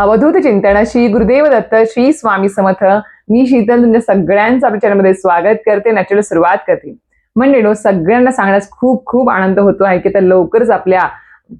अवधूत चिंतन श्री गुरुदेव दत्त श्री स्वामी समर्थ. मी शीतल तुमच्या सगळ्यांचं आपल्या चॅनलमध्ये स्वागत करते नॅचरल सुरुवात करते. म्हणजे सगळ्यांना सांगण्यास खूप खूप आनंद होतो आहे की तर लवकरच आपल्या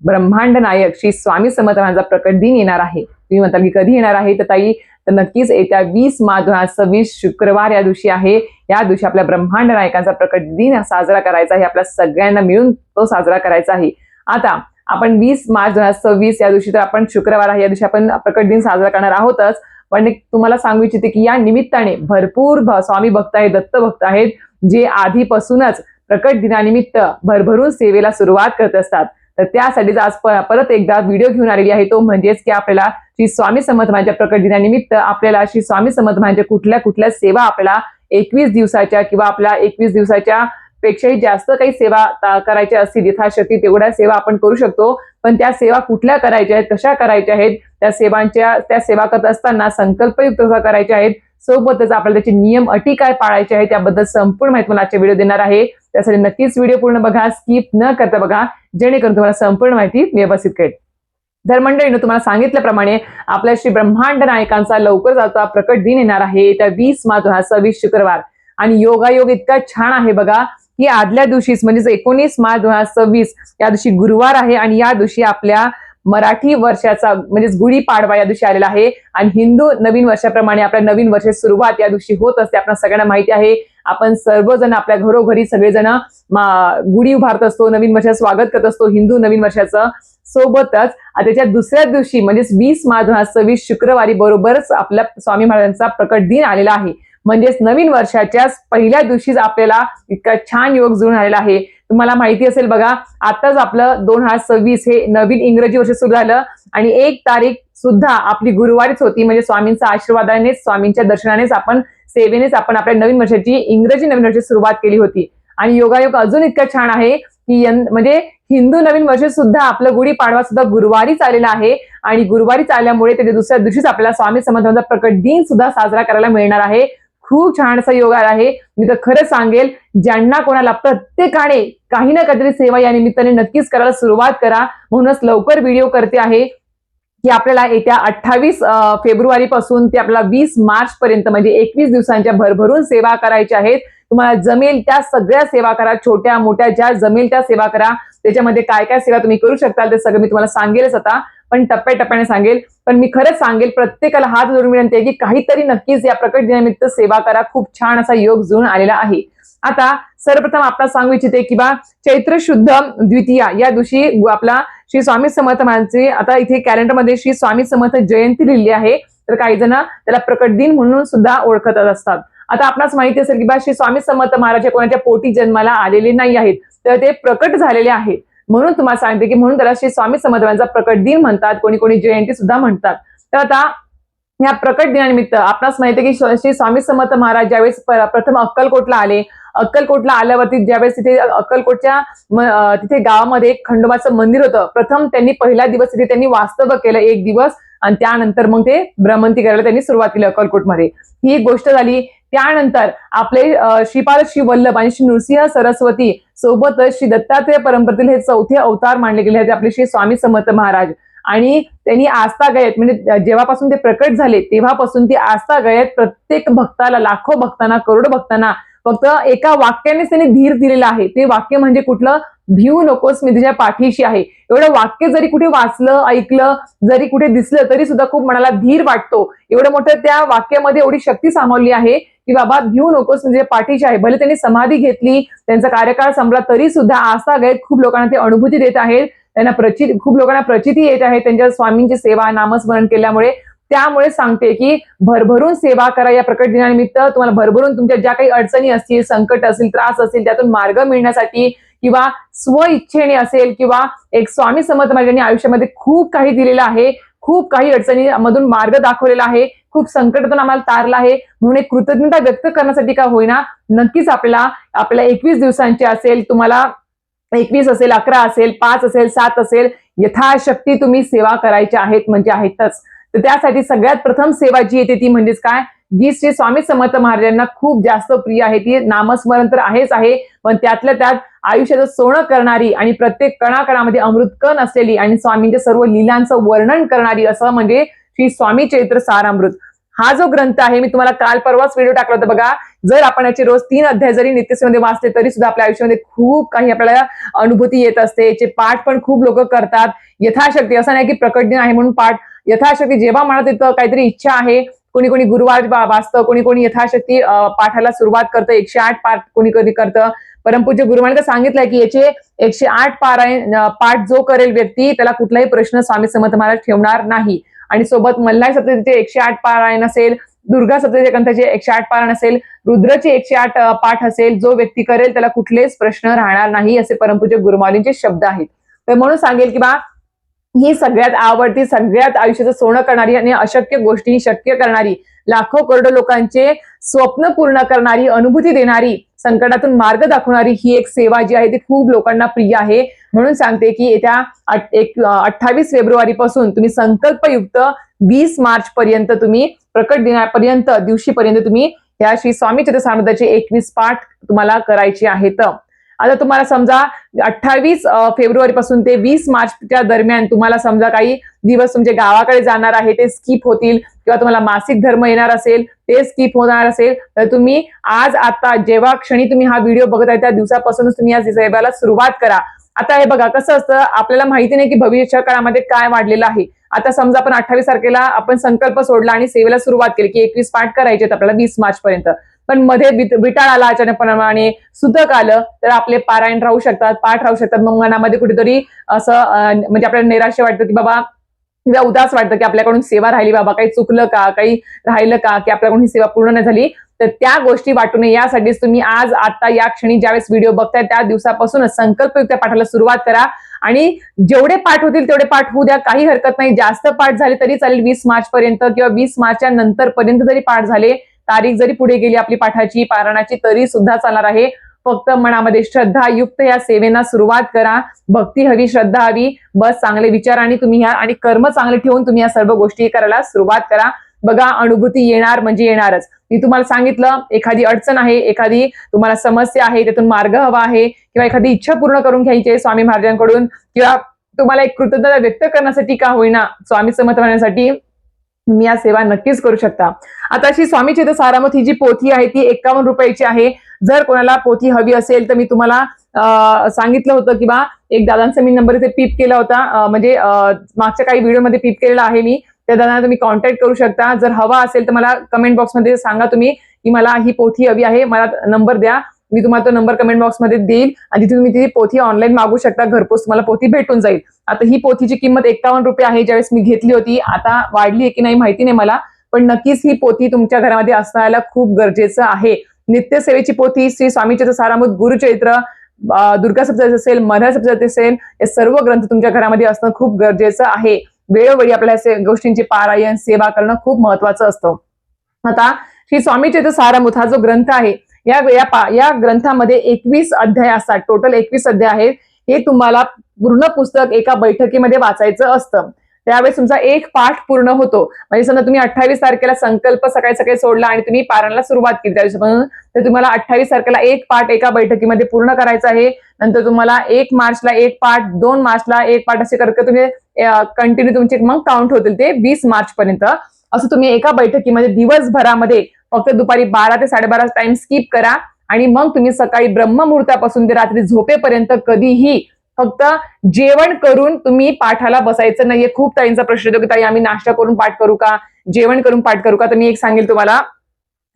ब्रह्मांड नायक श्री स्वामी समर्थ यांचा प्रकट दिन येणार आहे. तुम्ही म्हणता की कधी येणार आहे? तर ताई तर नक्कीच येत्या वीस मार्च दोन हजार सव्वीस शुक्रवार या दिवशी आहे. या दिवशी आपल्या ब्रह्मांड नायकांचा प्रकट दिन साजरा करायचा आहे. आपल्या सगळ्यांना मिळून तो साजरा करायचा आहे. आता आपण वीस मार्च दोन हजार सव्वीस या दिवशी तर आपण शुक्रवार आहे या दिवशी आपण प्रकट दिन साजरा करणार आहोतच. पण एक तुम्हाला सांगू इच्छिते की या निमित्ताने भरपूर भ- स्वामी भक्त आहेत दत्त भक्त आहेत जे आधीपासूनच प्रकट दिनानिमित्त भरभरून सेवेला सुरुवात करत असतात. तर त्यासाठीच आज प- परत एकदा व्हिडिओ घेऊन आलेली आहे तो म्हणजेच की आपल्याला श्री स्वामी समर्थ महाराजांच्या प्रकट दिनानिमित्त आपल्याला श्री स्वामी समर्थ कुठल्या कुठल्या सेवा आपल्याला एकवीस दिवसाच्या किंवा आपल्या एकवीस दिवसाच्या पेक्षाही जास्त काही सेवा करायच्या असतील यथाशक्ती तेवढ्या सेवा आपण करू शकतो. पण त्या सेवा कुठल्या करायच्या आहेत कशा करायच्या आहेत त्या सेवांच्या त्या सेवा करत असताना संकल्पयुक्त कसा करायच्या आहेत सोबतच आपल्याला त्याचे नियम अटी काय पाळायचे आहेत त्याबद्दल संपूर्ण माहिती मला आजच्या व्हिडिओ देणार आहे. त्यासाठी नक्कीच व्हिडिओ पूर्ण बघा स्किप न करता बघा जेणेकरून तुम्हाला संपूर्ण माहिती व्यवस्थित कळेल. तर मंडळीनं तुम्हाला सांगितल्याप्रमाणे आपल्या श्री ब्रह्मांड नायकांचा लवकर जाता प्रकट दिन येणार आहे. त्या वीस मार्च हा सव्वीस शुक्रवार. आणि योगायोग इतका छान आहे बघा. की आदल्या दिवशीच म्हणजेच एकोणीस मार्च दोन हजार सव्वीस या दिवशी गुरुवार आहे आणि या दिवशी आपल्या मराठी वर्षाचा म्हणजेच गुढीपाडवा या दिवशी आलेला आहे. आणि हिंदू नवीन वर्षाप्रमाणे आपल्या नवीन वर्षाची सुरुवात या दिवशी होत असते. आपल्या सगळ्यांना माहिती आहे. आपण सर्वजण आपल्या घरोघरी सगळेजण गुढी उभारत असतो नवीन वर्षाचं स्वागत करत असतो हिंदू नवीन वर्षाचं सोबतच. त्याच्या दुसऱ्या दिवशी म्हणजेच वीस मार्च दोन हजार सव्वीस शुक्रवारी बरोबरच आपल्या स्वामी महाराजांचा प्रकट दिन आलेला आहे. म्हणजेच नवीन वर्षाच्या पहिल्या दिवशीच आपल्याला इतका छान योग जुळून आलेला आहे. तुम्हाला माहिती असेल बघा आताच आपलं दोन हजार सव्वीस हे नवीन इंग्रजी वर्ष सुरू झालं आणि एक तारीख सुद्धा आपली गुरुवारीच होती. म्हणजे स्वामींच्या आशीर्वादानेच स्वामींच्या दर्शनानेच आपण सेवेनेच आपण आपल्या नवीन वर्षाची इंग्रजी नवीन वर्षाची सुरुवात केली होती. आणि योगायोग अजून इतका छान आहे की म्हणजे हिंदू नवीन वर्ष सुद्धा आपलं गुढी पाडवा सुद्धा गुरुवारीच आलेला आहे आणि गुरुवारीच आल्यामुळे त्याच्या दुसऱ्या दिवशीच आपल्याला स्वामी समर्थांचा प्रकट दिन सुद्धा साजरा करायला मिळणार आहे. खूप छान असा योग आहे. मी तर खरं सांगेल ज्यांना कोणाला प्रत्येकाने काही ना काहीतरी सेवा या निमित्ताने नक्कीच करायला सुरुवात करा. म्हणूनच लवकर व्हिडिओ करते आहे. की आपल्याला येत्या अठ्ठावीस फेब्रुवारी पासून ते आपल्याला वीस मार्च पर्यंत म्हणजे एकवीस दिवसांच्या भरभरून सेवा करायच्या आहेत. तुम्हाला जमेल त्या सगळ्या सेवा करा. छोट्या मोठ्या ज्या जमेल त्या सेवा करा. त्याच्यामध्ये काय काय सेवा तुम्ही करू शकता ते सगळं मी तुम्हाला सांगेलच आता. पण टप्प्याटप्प्याने सांगेल. पण मी खरंच सांगेल प्रत्येकाला हात जोडून विनंती आहे की काहीतरी नक्कीच या प्रकट दिनानिमित्त सेवा करा. खूप छान असा योग जुळून आलेला आहे. आता सर्वप्रथम आपला सांगू इच्छिते की बा चैत्र शुद्ध द्वितीया. या दिवशी आपला श्री स्वामी समर्थ महाराजांचे आता इथे कॅलेंडरमध्ये श्री स्वामी समर्थ जयंती लिहिली आहे. तर काही जण त्याला प्रकट दिन म्हणून सुद्धा ओळखत असतात. आता आपणास माहिती असेल की बा श्री स्वामी समर्थ महाराज कोणाच्या पोटी जन्माला आलेले नाही आहेत. तर ते प्रकट झालेले आहेत. म्हणून तुम्हाला सांगते की म्हणून त्याला श्री स्वामी समर्थांचा प्रकट दिन म्हणतात. कोणी कोणी जयंती सुद्धा म्हणतात. तर आता या प्रकट दिनानिमित्त आपणास माहिती आहे की श्री स्वामी समर्थ महाराज ज्यावेळेस प्रथम अक्कलकोटला आले अक्कलकोटला आल्यावरती ज्यावेळेस तिथे अक्कलकोटच्या तिथे गावामध्ये एक खंडोबाचं मंदिर होतं. प्रथम त्यांनी पहिला दिवस तिथे त्यांनी वास्तव्य केलं एक दिवस आणि त्यानंतर मग ते भ्रमंती करायला त्यांनी सुरुवात केली अक्कलकोटमध्ये. ही एक गोष्ट झाली. त्यानंतर आपले श्रीपाल श्रीपाद श्री वल्लभ आणि श्री नृसिंह सरस्वती सोबतच श्री दत्तात्रेय परंपरेतील हे चौथे अवतार मानले गेले आहेत. आपले श्री स्वामी समर्थ महाराज. आणि त्यांनी आस्था गयत म्हणजे जेव्हापासून ते प्रकट झाले तेव्हापासून ती आस्था गयत प्रत्येक भक्ताला लाखो भक्तांना करोड भक्तांना फक्त एका वाक्यानेच त्यांनी धीर दिलेला आहे. ते वाक्य म्हणजे कुठलं? भिवू नकोस मी तुझ्या पाठीशी आहे. एवढं वाक्य जरी कुठे वाचलं ऐकलं जरी कुठे दिसलं तरी सुद्धा खूप मनाला धीर वाटतो. एवढं मोठं त्या वाक्यामध्ये एवढी शक्ती सामावली आहे की बाबा भिवू नकोस म्हणजे पाठीशी आहे. भले त्यांनी समाधी घेतली त्यांचा कार्यकाळ संपला तरी सुद्धा आस्था गैत खूप लोकांना ते अनुभूती देत आहेत. त्यांना प्रचित खूप लोकांना प्रचिती येत आहे त्यांच्या स्वामींची सेवा नामस्मरण केल्यामुळे. त्यामुळे सांगते की भरभरून सेवा करा या प्रकट दिनानिमित्त. तुम्हाला भरभरून तुमच्या ज्या काही अडचणी असतील संकट असतील त्रास असेल त्यातून मार्ग मिळण्यासाठी किंवा स्व इच्छेने असेल किंवा एक स्वामी समर्थ महाराजांनी आयुष्यामध्ये खूप काही दिलेलं आहे. खूप काही अडचणी मधून मार्ग दाखवलेला आहे. खूप संकटातून आम्हाला तारला आहे. म्हणून एक कृतज्ञता व्यक्त करण्यासाठी का होईना नक्कीच आपल्याला आपल्या एकवीस दिवसांची असेल तुम्हाला एकवीस असेल अकरा असेल पाच असेल सात असेल यथाशक्ती तुम्ही सेवा करायच्या आहेत म्हणजे आहेतच. तर त्यासाठी सगळ्यात प्रथम सेवा जी येते ती म्हणजेच काय? जी श्री स्वामी समर्थ महाराजांना खूप जास्त प्रिय आहे. ती नामस्मरण तर आहेच आहे पण त्यातल्या त्यात आयुष्याचं सोनं करणारी आणि प्रत्येक कणाकणामध्ये अमृत कण असलेली आणि स्वामींच्या सर्व लिलांचं वर्णन करणारी असं म्हणजे श्री स्वामी चैत्र सारामृत हा जो ग्रंथ आहे मी तुम्हाला काल परवाच व्हिडिओ टाकला होता बघा. जर आपण याचे रोज तीन अध्याय जरी नित्यसेमध्ये वाचले तरी सुद्धा आपल्या आयुष्यामध्ये खूप काही आपल्याला अनुभूती येत असते. याचे पाठ पण खूप लोक करतात. यथाशक्ती असं नाही की प्रकट दिन आहे म्हणून पाठ. यथाशक्ती जेव्हा मनात येतं काहीतरी इच्छा आहे कोणी कोणी गुरुवार वाचतं कोणी कोणी यथाशक्ती पाठाला सुरुवात करतं एकशे आठ पाठ कोणी कधी करतं. परमपूज्य गुरुमाने सांगितलंय की याचे एकशे आठ पारायण पाठ जो करेल व्यक्ती त्याला कुठलाही प्रश्न स्वामी समर्थ महाराज ठेवणार नाही. आणि सोबत मल्हार सप्ततीचे एकशे आठ पारायण असेल दुर्गा सप्ततीच्या ग्रंथाचे एकशे आठ पारायण असेल रुद्रचे एकशे आठ पाठ असेल जो व्यक्ती करेल त्याला कुठलेच प्रश्न राहणार नाही असे परमपूज्य गुरुमालींचे शब्द आहेत. तर म्हणून सांगेल की बा ही सगळ्यात आवडती सगळ्यात आयुष्याचं सोनं करणारी आणि अशक्य गोष्टी शक्य करणारी लाखो करोडो लोकांचे स्वप्न पूर्ण करणारी अनुभूती देणारी संकटातून मार्ग दाखवणारी ही एक सेवा जी आहे ती खूप लोकांना प्रिय आहे. म्हणून सांगते की येत्या एक अठ्ठावीस फेब्रुवारी पासून तुम्ही संकल्पयुक्त वीस मार्च पर्यंत तुम्ही प्रकट दिनापर्यंत दिवशीपर्यंत तुम्ही या श्री स्वामी चरित्र एकवीस पाठ तुम्हाला करायचे आहेत. आता तुम्हाला समजा अठ्ठावीस फेब्रुवारी पासून ते वीस मार्चच्या दरम्यान तुम्हाला समजा काही दिवस तुमचे गावाकडे जाणार आहे ते स्किप होतील किंवा तुम्हाला मासिक धर्म येणार असेल ते स्किप होणार असेल तर तुम्ही आज आता जेव्हा क्षणी तुम्ही हा व्हिडिओ बघत आहे त्या दिवसापासूनच तुम्ही या सेवेला सुरुवात करा. आता हे बघा कसं असतं आपल्याला माहिती नाही की भविष्य काळामध्ये काय वाढलेलं आहे. आता समजा आपण अठ्ठावीस तारखेला आपण संकल्प सोडला आणि सेवेला सुरुवात केली की एकवीस पाठ करायचे आपल्याला वीस मार्च पर्यंत. पण मध्ये विटाळ आला अचानकप्रमाणे सुतक आलं तर आपले पारायण राहू शकतात पाठ राहू शकतात. मग मनामध्ये कुठेतरी असं म्हणजे आपल्याला निराशा वाटतं की बाबा किंवा उदास वाटतं की आपल्याकडून सेवा राहिली बाबा काही चुकलं का काही राहिलं का की आपल्याकडून ही सेवा पूर्ण नाही झाली. तर त्या गोष्टी वाटू नये. यासाठीच तुम्ही आज आता या क्षणी ज्यावेळेस व्हिडिओ बघताय त्या दिवसापासूनच संकल्पयुक्त पाठाला सुरुवात करा. आणि जेवढे पाठ होतील तेवढे पाठ होऊ द्या. काही हरकत नाही. जास्त पाठ झाले तरी चालेल. वीस मार्च पर्यंत किंवा वीस मार्चच्या नंतर पर्यंत जरी पाठ झाले तारीख जरी पुढे गेली आपली पाठाची पारायणाची तरी सुद्धा चालणार आहे. फक्त मनामध्ये श्रद्धा युक्त या सेवेना सुरुवात करा. भक्ती हवी श्रद्धा हवी. बस चांगले विचार आणि तुम्ही ह्या आणि कर्म चांगले ठेवून तुम्ही या सर्व गोष्टी करायला सुरुवात करा. बघा अनुभूती येणार म्हणजे येणारच. मी तुम्हाला सांगितलं एखादी अडचण आहे एखादी तुम्हाला समस्या आहे त्यातून मार्ग हवा आहे किंवा एखादी इच्छा पूर्ण करून घ्यायची आहे स्वामी महाराजांकडून किंवा तुम्हाला एक कृतज्ञता व्यक्त करण्यासाठी का होईना स्वामी समर्थ होण्यासाठी तुम्ही या सेवा नक्कीच करू शकता. आता अशी स्वामी चेत सारामत ही जी पोथी आहे ती एकावन्न रुपयाची आहे. जर कोणाला पोथी हवी असेल तर मी तुम्हाला सांगितलं होतं की बा एक दादांचा मी नंबर इथे पीप केला होता. म्हणजे मागच्या काही व्हिडिओमध्ये पीप केलेला आहे मी. त्या दादांना तुम्ही कॉन्टॅक्ट करू शकता. जर हवा असेल तर मला कमेंट बॉक्समध्ये सांगा तुम्ही की मला ही पोथी हवी आहे. मला नंबर द्या. मी तुम्हाला तो नंबर कमेंट बॉक्समध्ये देईल आणि तिथे तुम्ही ती पोथी ऑनलाईन मागू शकता. घरपोच तुम्हाला पोथी भेटून जाईल. आता ही पोथीची किंमत एकावन्न रुपये आहे. ज्यावेळेस मी घेतली होती आता वाढली आहे की नाही माहिती नाही मला. पण नक्कीच ही पोथी तुमच्या घरामध्ये असण्याला खूप गरजेचं आहे. नित्यसेवेची पोथी श्री स्वामीचरित्र सारामृत गुरुचरित्र दुर्गा सप्तशती असेल मराठी सप्तशती असेल हे सर्व ग्रंथ तुमच्या घरामध्ये असणं खूप गरजेचं आहे. वेळोवेळी आपल्या से- पारायण सेवा करणं खूप महत्वाचं असतं. आता श्री स्वामी चरित्र सारामृत हा जो ग्रंथ आहे या या या ग्रंथामध्ये एकवीस अध्याय असतात. टोटल एकवीस अध्याय आहेत. हे तुम्हाला पूर्ण पुस्तक एका बैठकीमध्ये वाचायचं असतं. त्यावेळेस तुमचा एक पाठ पूर्ण होतो. म्हणजे समजा तुम्ही अठ्ठावीस तारखेला संकल्प सकाळी सकाळी सोडला आणि तुम्ही पारायणाला सुरुवात केली त्या दिवसापासून तर तुम्हाला अठ्ठावीस तारखेला एक पाठ एका बैठकीमध्ये पूर्ण करायचा आहे. नंतर तुम्हाला एक मार्चला एक पाठ दोन मार्चला एक पाठ असे करत तुम्ही कंटिन्यू तुमचे मग काउंट होतील ते वीस मार्च पर्यंत. असं तुम्ही एका बैठकीमध्ये दिवसभरामध्ये फक्त दुपारी बारा ते साडेबारा टाइम स्किप करा. आणि मग तुम्ही सकाळी ब्रह्ममुहूर्तापासून ते रात्री झोपेपर्यंत कधीही फक्त जेवण करून तुम्ही पाठाला बसायचं नाहीये. खूप ताईंचा प्रश्न येतो की ताई आम्ही नाश्ता करून पाठ करू का? जेवण करून पाठ करू का? तर मी एक सांगेल तुम्हाला.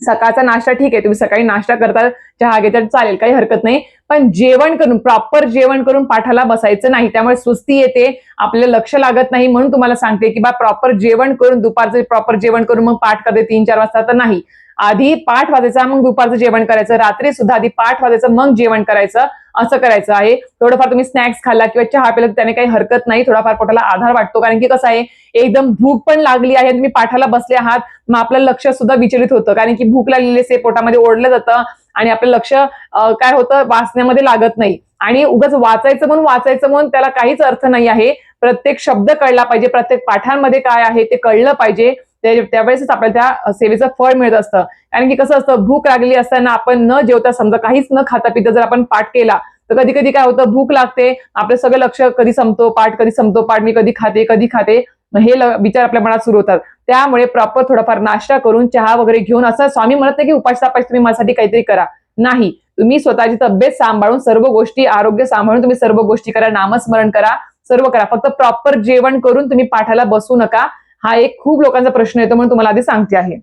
सकाळचा नाश्ता ठीक आहे. तुम्ही सकाळी नाश्ता करता चहा घेता चालेल काही हरकत नाही. पण जेवण करून प्रॉपर जेवण करून पाठाला बसायचं नाही. त्यामुळे सुस्ती येते आपल्याला लक्ष लागत नाही. म्हणून तुम्हाला सांगते की बा प्रॉपर जेवण करून दुपारचं प्रॉपर जेवण करून मग पाठ करते तीन चार वाजता तर नाही. आधी पाठ वाजायचा मग दुपारचं जेवण करायचं. रात्री सुद्धा आधी पाठ वाजायचं मग जेवण करायचं. असं करायचं आहे. थोडंफार तुम्ही स्नॅक्स खाल्ला किंवा चहा पिला तर त्याने काही हरकत नाही. थोडाफार पोटाला आधार वाटतो. कारण की कसं आहे एकदम भूक पण लागली आहे तुम्ही पाठाला बसले आहात मग आपलं लक्ष सुद्धा विचलित होतं. कारण की भूक लागलेली असते पोटामध्ये ओढलं जातं आणि आपलं लक्ष काय होतं वाचण्यामध्ये लागत नाही. आणि उगाच वाचायचं म्हणून वाचायचं म्हणून त्याला काहीच अर्थ नाही आहे. प्रत्येक शब्द कळला पाहिजे. प्रत्येक पाठांमध्ये काय आहे ते कळलं पाहिजे. त्यावेळेसच आपल्याला त्या सेवेचं फळ मिळत असतं. कारण की कसं असतं भूक लागली असताना आपण न जेवता समजा काहीच न खाता पिता जर आपण पाठ केला तर कधी कधी काय होतं भूक लागते आपलं सगळं लक्ष कधी संपतो पाठ कधी संपतो पाठ मी कधी खाते कधी खाते हे विचार आपल्या मनात सुरू होतात. त्यामुळे प्रॉपर थोडाफार नाश्ता करून चहा वगैरे घेऊन असं स्वामी म्हणत नाही की उपास तापास तुम्ही माझ्यासाठी काहीतरी करा. नाही. तुम्ही स्वतःची तब्येत सांभाळून सर्व गोष्टी आरोग्य सांभाळून तुम्ही सर्व गोष्टी करा नामस्मरण करा सर्व करा. फक्त प्रॉपर जेवण करून तुम्ही पाठाला बसू नका. हा एक खूप लोकांचा प्रश्न येतो म्हणून तुम्हाला आधी सांगते आहे.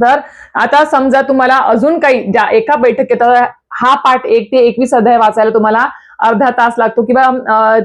तर आता समजा तुम्हाला अजून काही ज्या एका बैठकीत हा पाठ एक ते एकवीस अध्याय वाचायला तुम्हाला अर्धा तास लागतो किंवा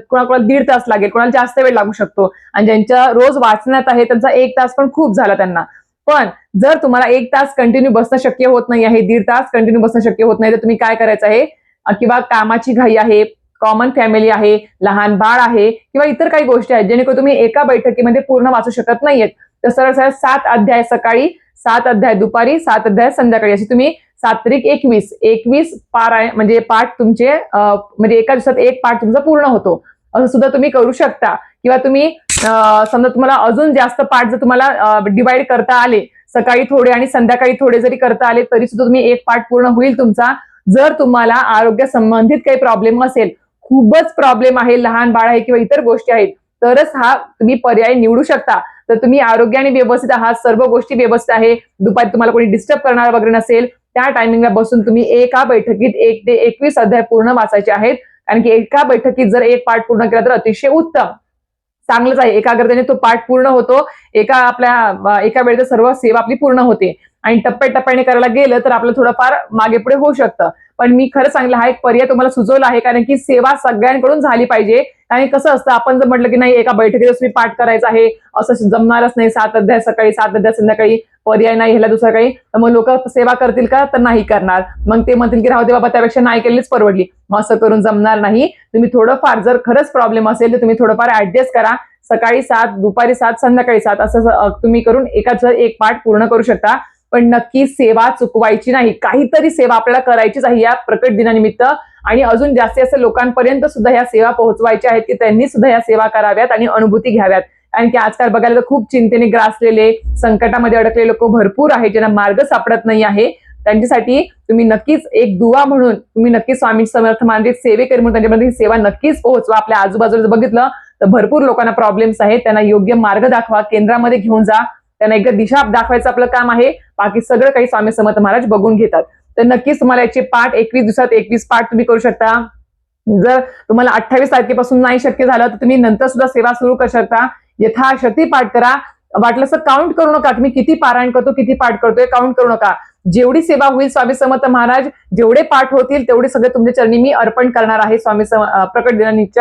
कोणाकोणाला दीड तास लागेल कोणाला जास्त वेळ लागू शकतो. आणि ज्यांच्या रोज वाचण्यात आहे त्यांचा एक तास पण खूप झाला त्यांना. पण जर तुम्हाला एक तास कंटिन्यू बसणं शक्य होत नाही आहे दीड तास कंटिन्यू बसणं शक्य होत नाही तर तुम्ही काय करायचं आहे? किंवा कामाची घाई आहे कॉमन फॅमिली आहे लहान बाळ आहे किंवा इतर काही गोष्टी आहेत जेणेकरून तुम्ही एका बैठकीमध्ये पूर्ण वाचू शकत नाहीयेत. तर सरळ सरळ सात अध्याय सकाळी सात अध्याय दुपारी सात अध्याय संध्याकाळी अशी तुम्ही सात्रिक एकवीस एकवीस पारायण म्हणजे पाठ तुमचे म्हणजे एका दिवसात एक पाठ तुमचा पूर्ण होतो. असं सुद्धा तुम्ही करू शकता. किंवा तुम्ही समजा तुम्हाला अजून जास्त पाठ जर तुम्हाला डिवाइड करता आले सकाळी थोडे आणि संध्याकाळी थोडे जरी करता आले तरी सुद्धा तुम्ही एक पाठ पूर्ण होईल तुमचा. जर तुम्हाला आरोग्य संबंधित काही प्रॉब्लेम असेल खूपच प्रॉब्लेम आहे लहान बाळ आहे किंवा इतर गोष्टी आहेत. तरच हा तुम्ही पर्याय निवडू शकता. तर तुम्ही आरोग्याने व्यवस्थित आहात सर्व गोष्टी व्यवस्थित आहे. दुपारी तुम्हाला कोणी डिस्टर्ब करणार वगैरे नसेल त्या टायमिंगला बसून तुम्ही एका बैठकीत एक ते एकवीस अध्याय पूर्ण वाचायचे आहेत. कारण की एका बैठकीत जर एक पाठ पूर्ण केला तर अतिशय उत्तम. चांगलंच आहे. एकाग्रतेने तो पाठ पूर्ण होतो. एका आपल्या एका वेळेत सर्व सेवा आपली पूर्ण होते. आणि टप्प्याटप्प्याने करायला गेलं तर आपलं थोडंफार मागे पुढे होऊ शकतं. पण मी खरं सांगितलं हा एक पर्याय तुम्हाला सुचवला आहे. कारण की सेवा सगळ्यांकडून झाली पाहिजे. आणि कसं असतं आपण जर म्हटलं की नाही एका बैठकीतच मी पाठ करायचं आहे असं जमणारच नाही सात अध्याय सकाळी सात अध्याय संध्याकाळी पर्याय नाही ह्याला दुसरा काही. तर मग लोक सेवा करतील का? तर नाही करणार. मग ते म्हणतील की राहू दे बाबा त्यापेक्षा नाही केलीच परवडली. मग असं करून जमणार नाही. तुम्ही थोडंफार जर खरंच प्रॉब्लेम असेल तर तुम्ही थोडंफार ऍडजस्ट करा. सकाळी सात दुपारी सात संध्याकाळी सात असं तुम्ही करून एकाच एक पाठ पूर्ण करू शकता. पण नक्की सेवा चुकवायची नाही. काहीतरी सेवा आपल्याला करायचीच आहे या प्रकट दिनानिमित्त. आणि अजून जास्तीत जास्त लोकांपर्यंत सुद्धा या सेवा पोहोचवायच्या आहेत की त्यांनी सुद्धा या सेवा कराव्यात आणि अनुभूती घ्याव्यात. कारण की आजकाल बघायला तर खूप चिंतेने ग्रासलेले संकटामध्ये अडकलेले लोक भरपूर आहेत ज्यांना मार्ग सापडत नाही आहे. त्यांच्यासाठी तुम्ही नक्कीच एक दुवा म्हणून तुम्ही नक्कीच स्वामी समर्थ मानसिक सेवेकरी म्हणून त्यांच्यामध्ये ही सेवा नक्कीच पोहोचवा. आपल्या आजूबाजूला जर बघितलं तर भरपूर लोकांना प्रॉब्लेम्स आहेत. त्यांना योग्य मार्ग दाखवा. केंद्रामध्ये घेऊन जा. त्यांना एकदा दिशा दाखवायचं आपलं काम आहे. बाकी सगळं काही स्वामी समर्थ महाराज बघून घेतात. तर नक्कीच तुम्हाला याचे पाठ एकवीस दिवसात एकवीस पाठ तुम्ही करू शकता. जर तुम्हाला अठ्ठावीस तारखेपासून नाही शक्य झालं तर तुम्ही नंतर सुद्धा सेवा सुरू करू शकता. यथाशक्ती पाठ करा. वाटलं असं काउंट करू नका. तुम्ही किती पारायण करतो किती पाठ करतोय काउंट करू नका. जेवढी सेवा होईल स्वामी समर्थ महाराज जेवढे पाठ होतील तेवढे सगळे तुमच्या चरणी मी अर्पण करणार आहे स्वामी सम- प्रकट दिनानिमित्त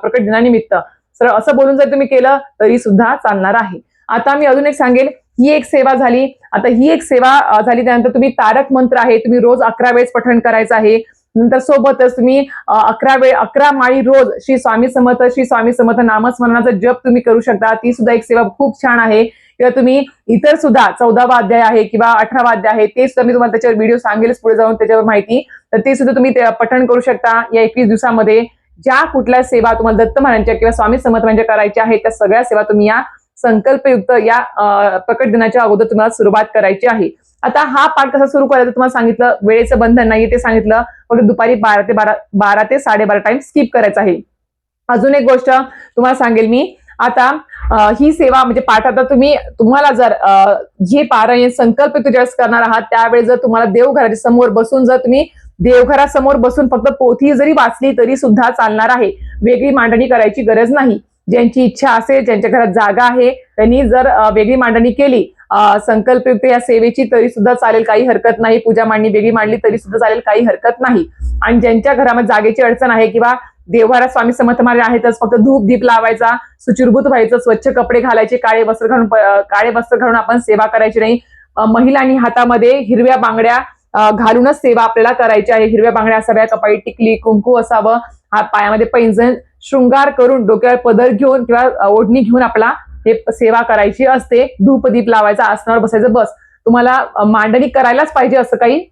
प्रकट दिनानिमित्त. सर असं बोलून जर तुम्ही केलं तरी सुद्धा चालणार आहे. आता मी अजून एक सांगेल ही एक सेवा झाली. आता ही एक सेवा झाली त्यानंतर तुम्ही तारक मंत्र आहे तुम्ही रोज अकरा वेळेस पठण करायचं आहे. नंतर सोबतच तुम्ही अकरा वेळ अकरा माळी रोज श्री स्वामी समर्थ श्री स्वामी समर्थ नामस्मरणाचा जप तुम्ही करू शकता. ती सुद्धा एक सेवा खूप छान आहे. किंवा तुम्ही इतर सुद्धा चौदावा अध्याय आहे किंवा अठरावा अध्याय आहे ते सुद्धा मी तुम्हाला त्याच्यावर व्हिडिओ सांगेलच पुढे जाऊन त्याच्यावर माहिती. तर ते सुद्धा तुम्ही पठण करू शकता या एकवीस दिवसामध्ये. ज्या कुठल्या सेवा तुम्हाला दत्त महाराजांच्या किंवा स्वामी समर्थ करायच्या आहेत त्या सगळ्या सेवा तुम्ही या संकल्पयुक्त या प्रकट दिनाच्या अगोदर तुम्हाला सुरुवात करायची आहे. आता हा पाठ कसा सुरू करायचा तुम्हाला सांगितलं वेळेचं बंधन नाही ते सांगितलं फक्त दुपारी बारा ते बारा बारा ते साडेबारा टाइम स्किप करायचा आहे. अजून एक गोष्ट तुम्हाला सांगेल मी. आता ही सेवा म्हणजे पाठ आता तुम्ही तुम्हाला जर अं, हे पारायण संकल्प ज्यावेळेस करणार आहात त्यावेळेस जर तुम्हाला देवघराच्या समोर बसून जर तुम्ही देवघरासमोर बसून फक्त पोथी जरी वाचली तरी सुद्धा चालणार आहे. वेगळी मांडणी करायची गरज नाही. ज्यांची इच्छा असेल ज्यांच्या घरात जागा आहे त्यांनी जर वेगळी मांडणी केली संकल्पयुक्त या सेवेची तरी सुद्धा चालेल काही हरकत नाही पूजा मांडणी वेगळी मांडली तरी सुद्धा चालेल काही हरकत नाही. आणि ज्यांच्या घरामध्ये जागेची अडचण आहे किंवा देवघरात स्वामी समर्थ महाराज आहेतच फक्त धूप दीप लावायचा सुचिरभूत व्हायचं स्वच्छ कपडे घालायचे काळे वस्त्र घालून काळे वस्त्र घालून आपण सेवा करायची नाही. महिलांनी हातामध्ये हिरव्या बांगड्या घालूनच सेवा आपल्याला करायची आहे. हिरव्या बांगड्या असाव्या कपाळी टिकली कुंकू असावं हा पायामध्ये पैंजण शृंगार करून डोक्यावर पदर घेऊन किंवा ओढणी घेऊन आपला हे सेवा करायची असते धूपदीप लावायचा आसनावर बसायचं बस. तुम्हाला मांडणी करायलाच पाहिजे असं काही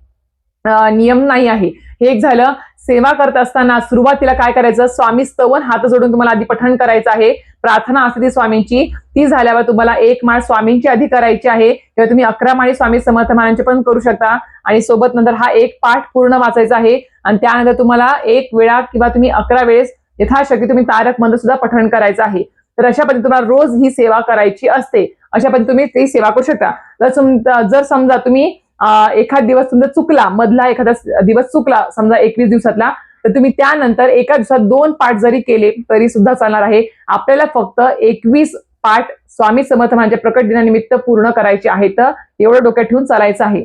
नियम नाही आहे. हे एक झालं सेवा करत असताना सुरुवातीला काय करायचं स्वामी स्तवन हात जोडून तुम्हाला आधी पठण करायचं आहे. प्रार्थना असते ती स्वामींची. ती झाल्यावर तुम्हाला एक माळ स्वामींची आधी करायची आहे. किंवा तुम्ही अकरा माळी स्वामी समर्थ महाराजांचे पण करू शकता. आणि सोबत नंतर हा एक पाठ पूर्ण वाचायचा आहे. आणि त्यानंतर तुम्हाला एक वेळा किंवा तुम्ही अकरा वेळेस यथाशक्ती तुम्ही तारक मंत्र सुद्धा पठण करायचं आहे. तर अशा पद्धतीने तुम्हाला रोज ही सेवा करायची असते. अशा पद्धतीने तुम्ही ती सेवा करू शकता. जर जर समजा तुम्ही एखाद दिवस तुमचा चुकला मधला एखादा दिवस चुकला समजा एकवीस दिवसातला तर तुम्ही त्यानंतर एका दिवसात दोन पाठ जरी केले तरी सुद्धा चालणार आहे. आपल्याला फक्त एकवीस पाठ स्वामी समर्थ म्हणजे प्रकट दिनानिमित्त पूर्ण करायचे तर एवढं डोक्यात ठेवून चालायचं आहे.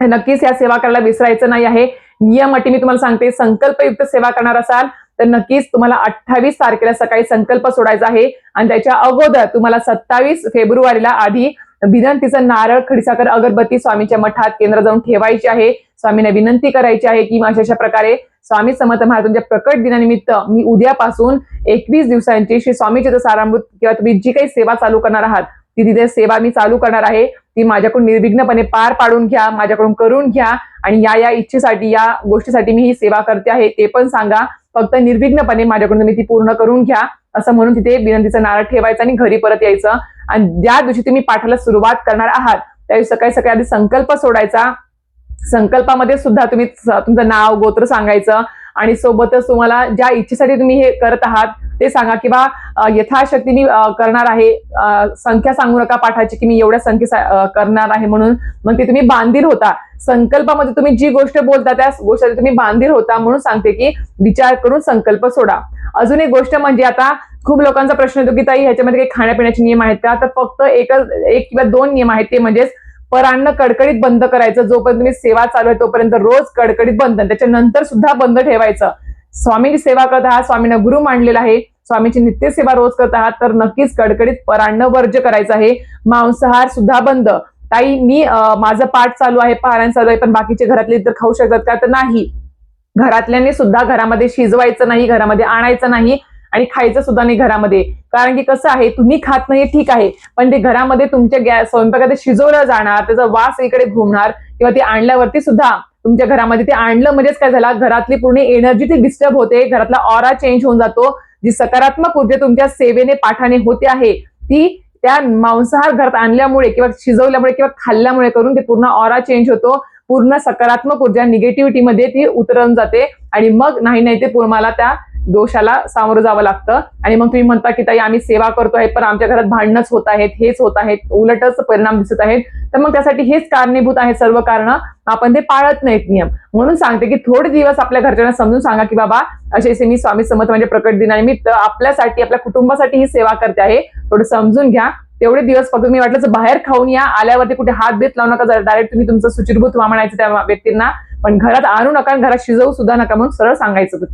नक्कीच या सेवा करायला विसरायचं नाही आहे. नियम अटी मी तुम्हाला सांगते. संकल्पयुक्त सेवा करणार असाल तर नक्कीच तुम्हाला अठ्ठावीस तारखेला सकाळी संकल्प सोडायचा आहे. आणि त्याच्या अगोदर तुम्हाला सत्तावीस फेब्रुवारीला आधी विनंतीचं नारळ खडीसाकर अगरबत्ती स्वामीच्या मठात केंद्र जाऊन ठेवायची आहे. स्वामींना विनंती करायची आहे की माझ्या अशा प्रकारे स्वामी समर्थ महाराजांच्या प्रकट दिनानिमित्त मी उद्यापासून एकवीस दिवसांची श्री स्वामीचे सारामृत किंवा तुम्ही जी काही सेवा चालू करणार आहात ती तिथे सेवा मी चालू करणार आहे. ती माझ्याकडून निर्विघ्नपणे पार पाडून घ्या माझ्याकडून करून घ्या आणि या या इच्छेसाठी या गोष्टीसाठी मी ही सेवा करते आहे ते पण सांगा. फक्त निर्विघ्नपणे माझ्याकडून तुम्ही ती पूर्ण करून घ्या असं म्हणून तिथे विनंतीचं नारळ ठेवायचं आणि घरी परत यायचं. आणि ज्या दिवशी तुम्ही पाठाला सुरुवात करणार आहात त्या दिवशी सकाळी सकाळी आधी संकल्प सोडायचा. संकल्पामध्ये सुद्धा तुम्ही तुमचं नाव गोत्र सांगायचं. आणि सोबतच तुम्हाला ज्या इच्छेसाठी तुम्ही हे करत आहात ते सांगा किंवा यथाशक्ती मी करणार आहे. संख्या सांगू नका पाठाची की मी एवढ्या संख्ये करणार आहे म्हणून. मग ते तुम्ही बांधील होता. संकल्पामध्ये तुम्ही जी गोष्ट बोलता त्या गोष्टीसाठी तुम्ही बांधील होता म्हणून सांगते की विचार करून संकल्प सोडा. अजून एक गोष्ट म्हणजे आता खूप लोकांचा प्रश्न येतो की ताई ह्याच्यामध्ये काही खाण्यापिण्याचे नियम आहेत का? तर फक्त एकच एक किंवा दोन नियम आहेत ते म्हणजेच परान्न कडकडीत बंद करायचं. जोपर्यंत तुम्ही सेवा चालू आहे तोपर्यंत रोज कडकडीत बंद त्याच्यानंतर सुद्धा बंद ठेवायचं. स्वामी सेवा करत आहात स्वामींना गुरु मांडलेला आहे स्वामीची नित्य सेवा रोज करत आहात तर नक्कीच कडकडीत परान्न वर्ज्य करायचं आहे. मांसाहार सुद्धा बंद. ताई मी माझं पाठ चालू आहे पारायण चालू आहे पण बाकीचे घरातले तर खाऊ शकतात का? तर नाही. घरातल्याने सुद्धा घरामध्ये शिजवायचं नाही घरामध्ये आणायचं नाही आणि खायचं सुद्धा नाही घरामध्ये. कारण की कसं आहे तुम्ही खात नाही ठीक आहे पण ते घरामध्ये तुमच्या गॅस स्वयंपाकात शिजवलं जाणार त्याचा वास इकडे घुमणार किंवा ते आणल्यावरती सुद्धा तुमच्या घरामध्ये ते आणलं म्हणजेच काय झाला? घरातली पूर्ण एनर्जी ती डिस्टर्ब होते. घरातला ऑरा चेंज होऊन जातो. जी सकारात्मक ऊर्जा तुमच्या सेवेने पाठाने होते आहे ती त्या मांसाहार घरात आणल्यामुळे किंवा शिजवल्यामुळे किंवा खाल्ल्यामुळे करून ते पूर्ण ऑरा चेंज होतो. पूर्ण सकारात्मक ऊर्जा निगेटिव्हिटीमध्ये ती उतरून जाते. आणि मग नाही नाही ते तुम्हाला त्या दोषाला सामोरं जावं लागतं. आणि मग तुम्ही म्हणता की ताई आम्ही सेवा करतो आहे पण आमच्या घरात भांडणच होत आहेत हेच होत आहेत उलटच परिणाम दिसत आहेत. तर मग त्यासाठी हेच कारणीभूत आहे सर्व कारण. आपण ते पाळत नाहीत नियम. म्हणून सांगते की थोडे दिवस आपल्या घरच्यांना समजून सांगा की बाबा असे असे मी स्वामी समर्थ म्हणजे प्रकट दिनानिमित्त आपल्यासाठी आपल्या कुटुंबासाठी ही सेवा करते आहे. थोडं समजून घ्या. तेवढे दिवस फक्त मी वाटलं बाहेर खाऊन या आल्यावरती कुठे हात देत लावू नका डायरेक्ट तुम्ही तुमचं सुचिरभूत व्हा म्हणायचं त्या व्यक्तींना. पण घरात आणू नका आणि घरात शिजवू सुद्धा नका म्हणून सरळ सांगायचं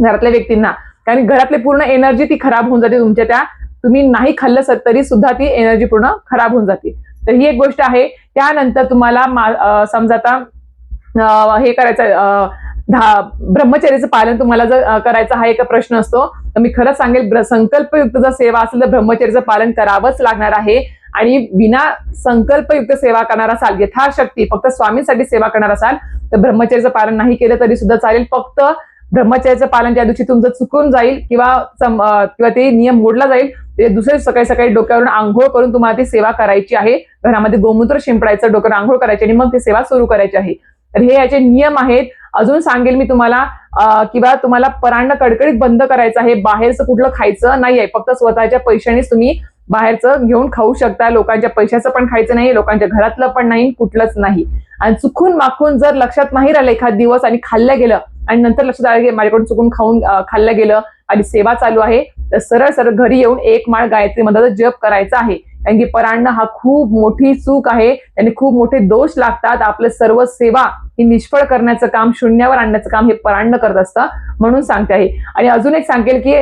घरातल्या व्यक्तींना. कारण घरातली पूर्ण एनर्जी ती खराब होऊन जाते तुमच्या त्या. तुम्ही नाही खाल्लं तरी सुद्धा ती एनर्जी पूर्ण खराब होऊन जाते. तर ही एक गोष्ट आहे. त्यानंतर तुम्हाला समजा आता हे करायचं अं, धा ब्रह्मचर्याचं पालन तुम्हाला जर करायचं हा एक प्रश्न असतो. तर मी खरंच सांगेल संकल्पयुक्त जर सेवा असेल तर ब्रह्मचर्याचं पालन करावंच लागणार आहे. आणि विना संकल्पयुक्त सेवा करणार असाल यथाशक्ती फक्त स्वामींसाठी सेवा करणार असाल तर ब्रह्मचर्याचं पालन नाही केलं तरी सुद्धा चालेल. फक्त ब्रह्मचर्याचं पालन ज्या दिवशी तुमचं चुकून जाईल किंवा किंवा ते नियम मोडला जाईल ते दुसरे सकाळी सकाळी डोक्यावरून आंघोळ करून तुम्हाला ती सेवा करायची आहे. घरामध्ये गोमूत्र शिंपडायचं डोक्यावर आंघोळ करायची आणि मग ती सेवा सुरू करायची आहे. तर हे याचे नियम आहेत. अजून सांगेल मी तुम्हाला किंवा तुम्हाला परांड कडकडीत बंद करायचं आहे. बाहेरचं कुठलं खायचं नाही आहे फक्त स्वतःच्या पैशानेच तुम्ही बाहेरचं घेऊन खाऊ शकता. लोकांच्या पैशाचं पण खायचं नाही लोकांच्या घरातलं पण नाही कुठलंच नाही. आणि चुकून माखून जर लक्षात नाही राहिलं एखाद दिवस आणि खाल्लं गेलं आणि नंतर लक्षात आलं की माझ्याकडून चुकून खाऊन खाल्लं गेलं आणि सेवा चालू आहे तर सरळ सरळ घरी येऊन एक माळ गायत्री मंत्राचा जप करायचा आहे. कारण की परांड हा खूप मोठी चूक आहे. त्याने खूप मोठे दोष लागतात. आपलं सर्व सेवा ही निष्फळ करण्याचं काम शून्यावर आणण्याचं काम हे परांड करत असतं म्हणून सांगते आहे. आणि अजून एक सांगेल की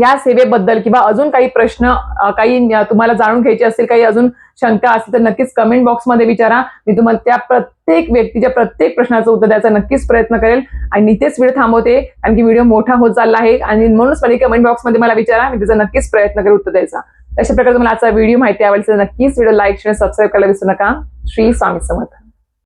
या सेवेबद्दल किंवा अजून काही प्रश्न काही तुम्हाला जाणून घ्यायचे असतील काही अजून शंका असतील तर नक्कीच कमेंट बॉक्समध्ये विचारा. मी तुम्हाला त्या प्रत्येक व्यक्तीच्या प्रत्येक प्रश्नाचं उत्तर द्यायचा नक्कीच प्रयत्न करेल. आणि इथेच व्हिडिओ थांबवते कारण की व्हिडिओ मोठा होत चालला आहे. आणि म्हणूनच मला कमेंट बॉक्समध्ये मला विचारा मी त्याचा नक्कीच प्रयत्न करेल उत्तर द्यायचा. अशा प्रकारे तुम्हाला आजचा व्हिडिओ माहिती आवडली तर नक्कीच व्हिडिओ लाईक शेअर सबस्क्राईब करायला विसरू नका. श्री स्वामी समर्थ.